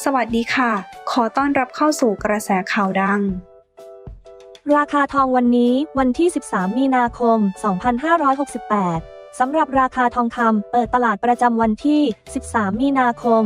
สวัสดีค่ะ ขอต้อนรับเข้าสู่กระแสข่าวดัง ราคาทองวันนี้วันที่ 13 มีนาคม 2568 สำหรับราคาทองคำเปิดตลาดประจำวันที่ 13 มีนาคม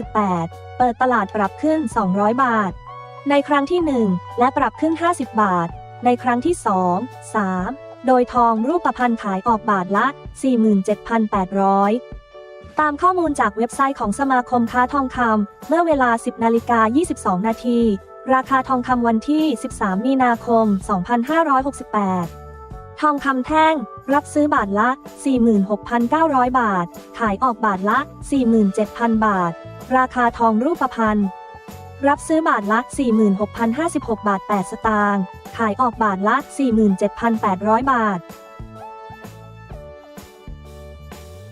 2568 เปิดตลาดปรับขึ้น 200 บาท ในครั้งที่ 1 และปรับขึ้น 50 บาท ในครั้งที่ 2 3 โดยทองรูปพรรณขายออกบาทละ 47,800 ตามข้อมูลจากเว็บไซต์ของสมาคมค้าทองคำ เมื่อเวลา 10นาฬิกา22 นาที ราคาทองคำวันที่ 13 มีนาคม 2568 ทองคำแท่ง รับซื้อบาทละ 46,900 บาท ขายออกบาทละ 47,000 บาท ราคาทองรูปพรรณรับซื้อบาทละ 46,056 บาท 8 สตางค์ ขายออกบาทละ 47,800 บาท